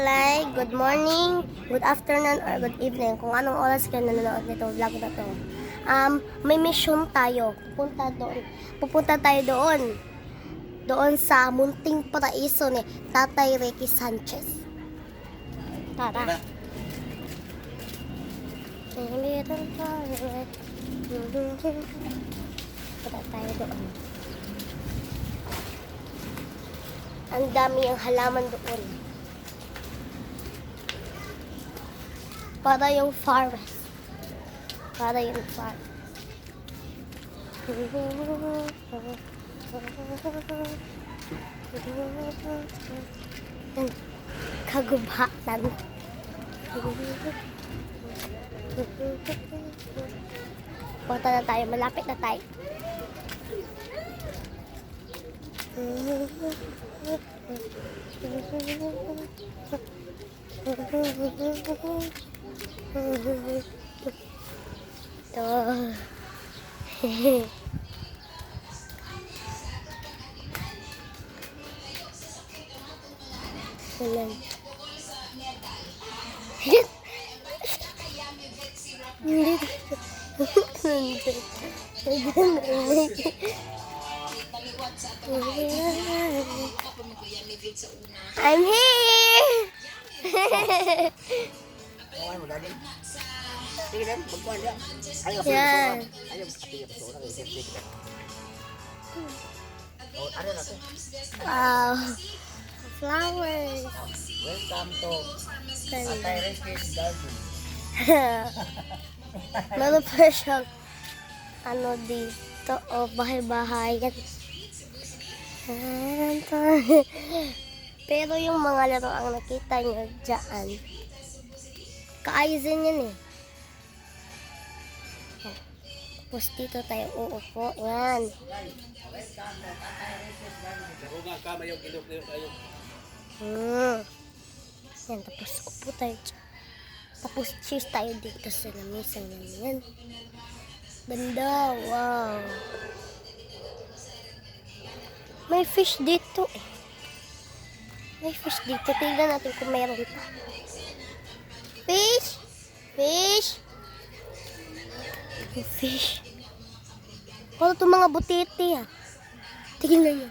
Malay, good morning, good afternoon, or good evening. Kung anong oras kayo nanonood nito vlog na to. Um, may mission tayo. Pupunta doon. Pupunta tayo doon. Doon sa munting paraiso ni Tatay Ricky Sanchez. Tara. Punta tayo doon. Ang dami ang halaman doon. Para yung forest. Para yung forest. Kagubhatan. Punta na tayo. Malapit na tayo. Ito. Ayan. Hindi. I'm here! Kawan mo dali. Sige din, magkuhan dyan. Ayaw Yan. Ayaw sa pa sa Ayaw sa kapila. Oh, ano na to? Wow. Flowers. Welcome to Atay Rescue Garden. Meron pa siyang ano dito, o bahay-bahay. Yan. Pero yung mga laro ang nakita nyo dyan, kaayusin yan eh. Tapos dito tayo uupo. Yan. Hmm. Yan, tapos upo tayo dyan. Tapos cheers tayo dito sa lamisan yan. Yan. Banda, wow. May fish dito eh. May fish dito. Tingnan natin kung meron pa. Fish! Fish! May fish. Wala itong mga butiti ah. Tingnan nyo.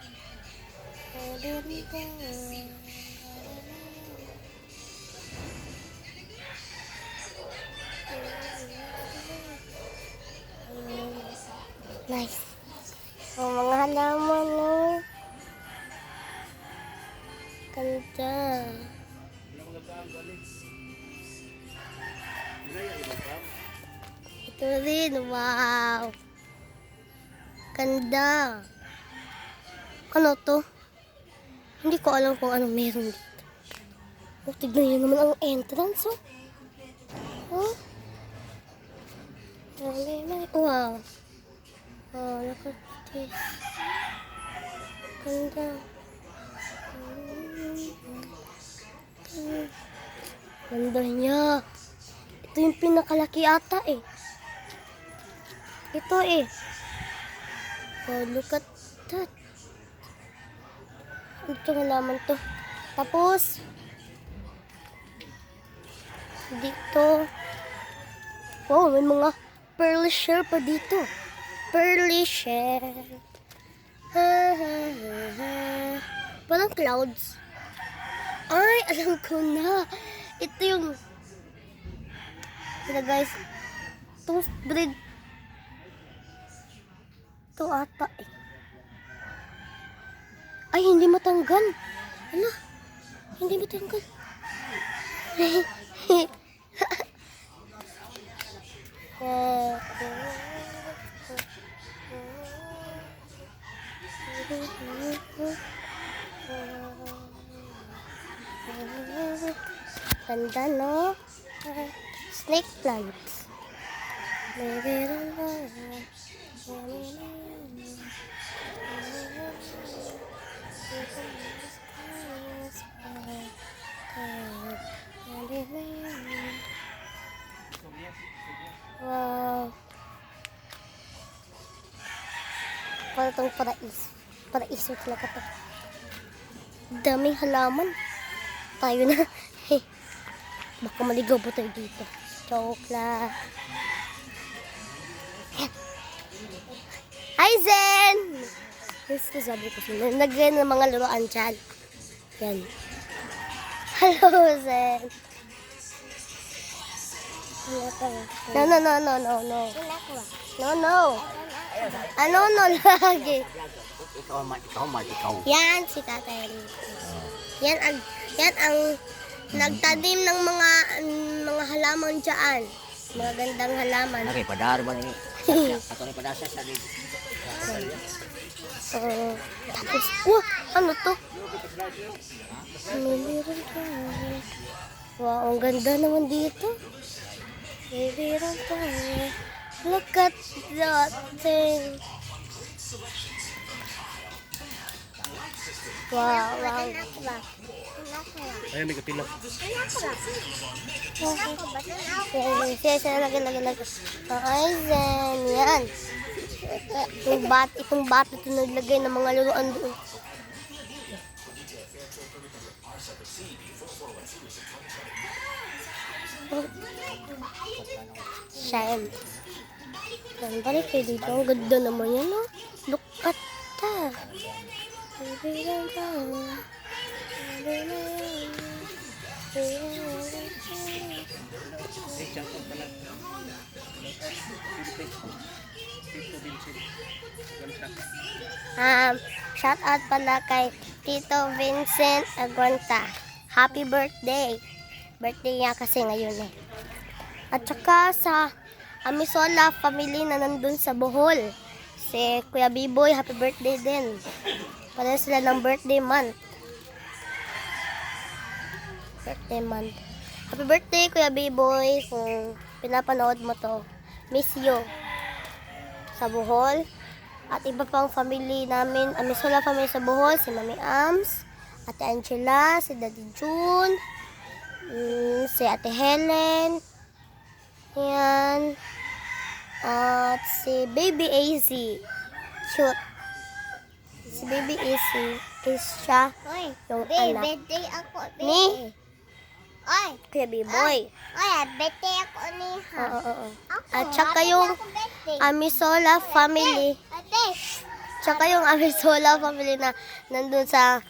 Nice. Ganda. Ito rin, wow. Ganda. Ano to? Hindi ko alam kung anong meron dito. Oh, tignan nyo naman ang entrance, oh. Oh. Wow. Oh, look at this. Ganda. Ganda niya. Ito yung pinakalaki ata eh. Ito eh. Oh, look at that. Ano itong halaman to? Tapos, dito. Oh, may mga pearl shell pa dito. Pearly shell. Ha, ha, ha, ha. Parang clouds. Ay, alam ko na. Ito yung... Ito guys. Toast bread. Ito ata eh. Ay, hindi matanggal. Ano? Hindi matanggal. Ganda, no? Snake plants. Wow. Para itong paraiso. Paraiso talaga to. Daming halaman. Tayo na. Baka maligaw po tayo dito. Chocolate. Hi, Zen! Yes, sabi ko sila. Nagyan ng mga laruan dyan. Yan. Hello, Zen. No, no, no, no, no, no. No, no. Ano, no, lagi. Ikaw ikaw ikaw. Yan, si Tatay. Yan ang, yan ang nagtanim ng mga mga halaman dyan. Mga gandang halaman. Okay, padar ba ni? Ato ni padasa sa rin. Oo. tapos, wah, ano to? May meron ka. Wow, ang ganda naman dito. May meron ka. Look at that thing. Wow, wow. Ayun, may kapila. Yan, siya, siya, lagi, lagi, lagi. Okay, then, yan. Itong bat, itong bat, ito naglagay ng mga laruan doon. Shine. Yan, balik kayo dito. Ang ganda naman yan, no? Look at that. Kaibigan ka. Um, shout out pala kay Tito Vincent Aguanta. Happy birthday. Birthday niya kasi ngayon eh. At saka sa Amisola family na nandun sa Bohol. Si Kuya Biboy, happy birthday din. Pala sila ng birthday month. Birthday month. Happy birthday, Kuya Biboy. Kung pinapanood mo to, miss you. Sa Bohol. At iba pang family namin, Amisola family sa Bohol, si Mami Ams, Ate Angela, si Daddy June, mm, si Ate Helen, yan, at si Baby AZ, cute. Si Baby AZ is siya Oy, yung be, anak birthday ako, be. ni Oy, Kuya B-Boy. oy, birthday ako ni ha. Oo, oo, oo. Ako, At saka happy yung ako birthday. Amisola family, Ate, Tsaka yung Amisola family na nandun sa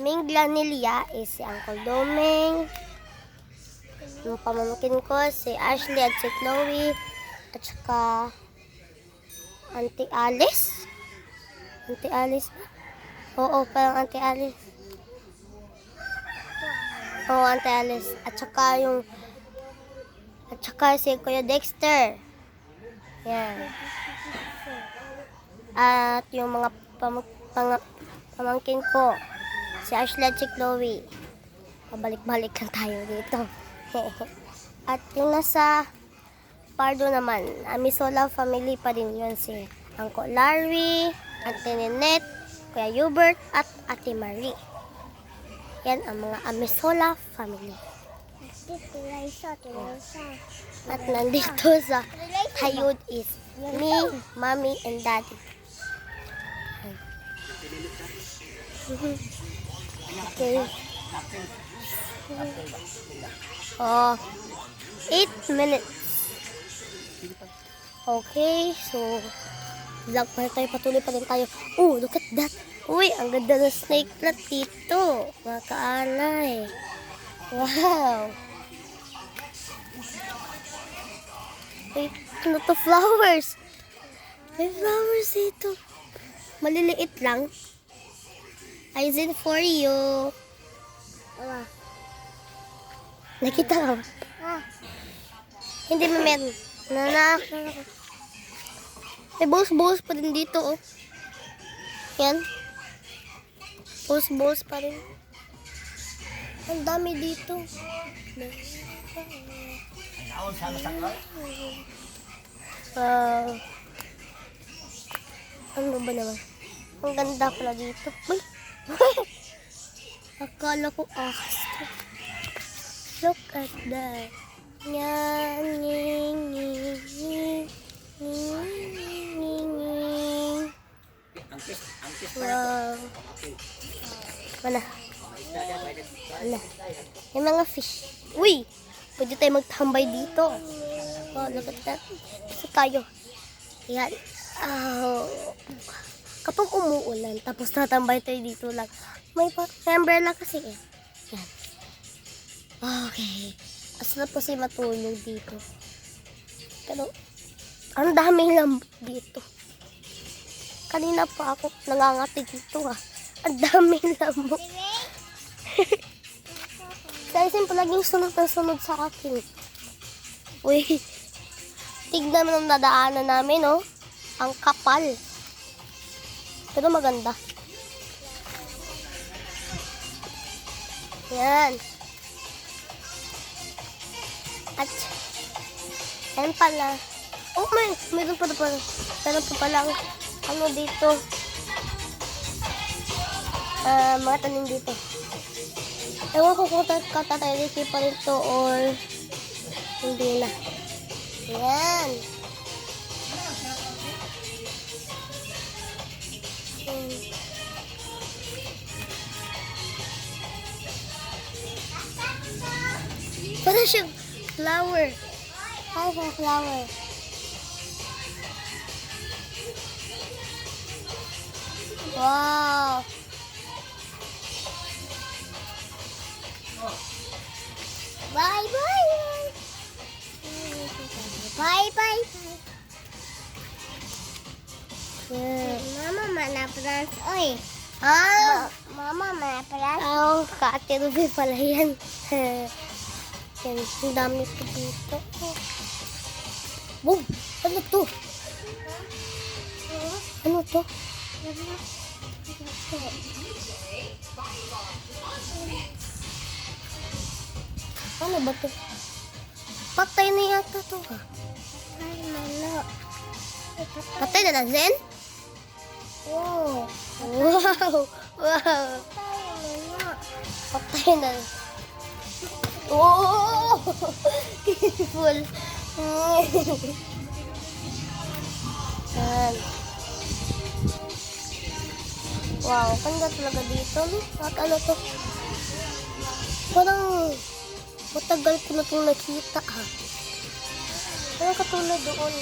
Minglanilla is si Uncle Doming. Yung pamangkin ko, si Ashley at si Chloe. At saka Auntie Alice. Auntie Alice ba? Oo, parang Auntie Alice. Oo, Auntie Alice. At saka yung at saka si Kuya Dexter. Yan. At yung mga pam pang pamangkin ko, si Ashley at si Chloe. Pabalik-balik lang tayo dito. at yung nasa Pardo naman, Amisola family pa din yun si Uncle Larry, Ate Ninette, Kuya Hubert, at Ate Marie. Yan ang mga Amisola family. At nandito sa Hayud is me, mommy, and daddy. Okay. Oh, eight minutes. Okay, so vlog pa rin tayo, patuloy pa rin tayo. Oh, look at that. Uy, ang ganda ng snake plant dito. Mga kaalay. Wow. Wait, ano to? Flowers. May flowers dito. Maliliit lang. Eyes in for you. Wala. Nakita ka ba? Ah, Hindi mo meron. Nanak. May buhos-buhos pa din dito, oh. Yan. Buhos-buhos pa rin. Ang dami dito. Wow. Ano ba naman? Ang ganda pala dito. Akala ko ahas to. Look at that. Yan, nging, nging, nging, nging, Wow. Wala. Wala. Yung mga fish. Uy! Pwede tayo magtambay dito. Oh, look at that. Gusto tayo. Ayan. Oh. Kapag umuulan, tapos tatambay tayo dito lang. May, may umbrella kasi eh. Yan. Okay. Asarap kasi matulog dito. Pero, ang dami lamok dito. Kanina pa ako nangangati dito ah. Ang dami lamok. Sa isin palaging sunod na sunod sa akin. Uy, tignan mo ng nadaanan namin, oh. Ang kapal. Pero maganda. Yan. At, yan pala. Oh, may, meron pa pala. Meron pa pala, ano dito. Ah, mga tanim dito. Ewan ko kung tat- katatayaliki pa rin to or hindi na. Yan. Hmm. Parang siyang flower. Hi, hi, flower. Wow. Bye, bye, bye. Bye. Yeah. Mama, manapras. Oy, Ah! mama, manapras. Oh, kaate Ruby pala yan. yan, ang dami ko dito. Boom! Ano to? Ano to? Ano ba to? Patay na yata to ha. Ay, malo. Patay na na, Zen? Wow! Wow! ay, malo. Patay na. Oh! Full. Yan. Wow, ganda talaga dito. At ano to? Parang matagal ko na itong nakita ha. Parang katulad doon.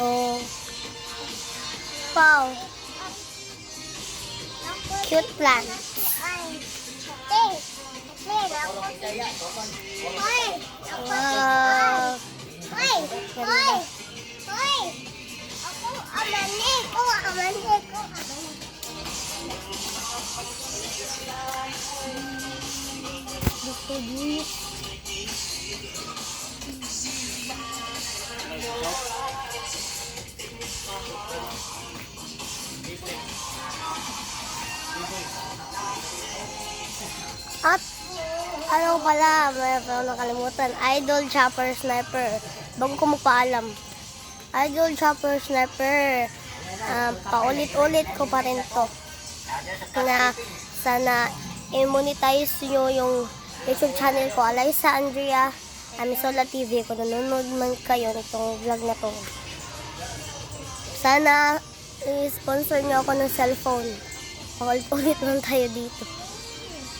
Oh. Wow. Cute plant. Wow. Gusto niyo. At ano pala, may pa nakalimutan. Idol Chopper Sniper. Bago ko magpaalam. Idol Chopper Sniper. Ah, paulit-ulit ko pa rin to. Na sana i-monetize nyo yung YouTube channel ko, Alaysa Andrea Amisola TV. Kung nanonood man kayo nitong vlog na to. Sana i-sponsor nyo ako ng cellphone. Paulit-ulit lang tayo dito.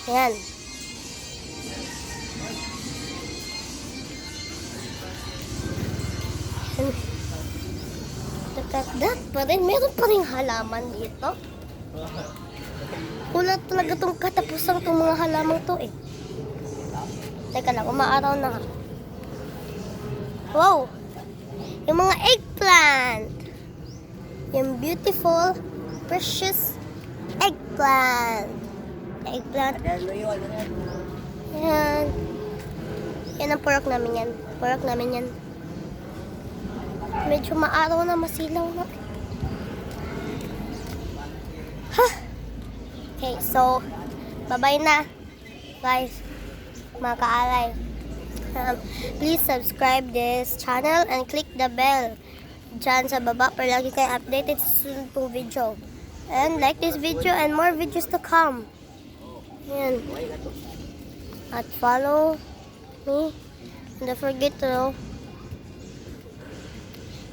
Ayan. Ayan. Look at that pa rin. Meron pa rin halaman dito. Wala talaga tong katapusan tong mga halamang to eh. Teka lang, umaaraw na. nga. Wow! Yung mga eggplant! Yung beautiful, precious eggplant. Eggplant. Yan. Yan ang pork namin yan. Pork namin yan. Medyo maaraw na, masilaw na. Ha! Okay, so, bye-bye na. Guys, mga kaalay. Um, please subscribe this channel and click the bell dyan sa baba para lagi kayo updated sa susunod pong video. And like this video and more videos to come. Yan. At follow me. And don't forget to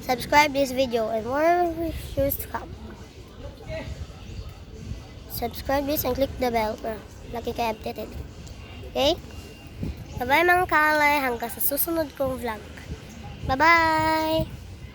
subscribe this video and more videos to come. subscribe this and click the bell para lagi kayo updated. Okay? Bye-bye mga kalay hanggang sa susunod kong vlog. Bye-bye!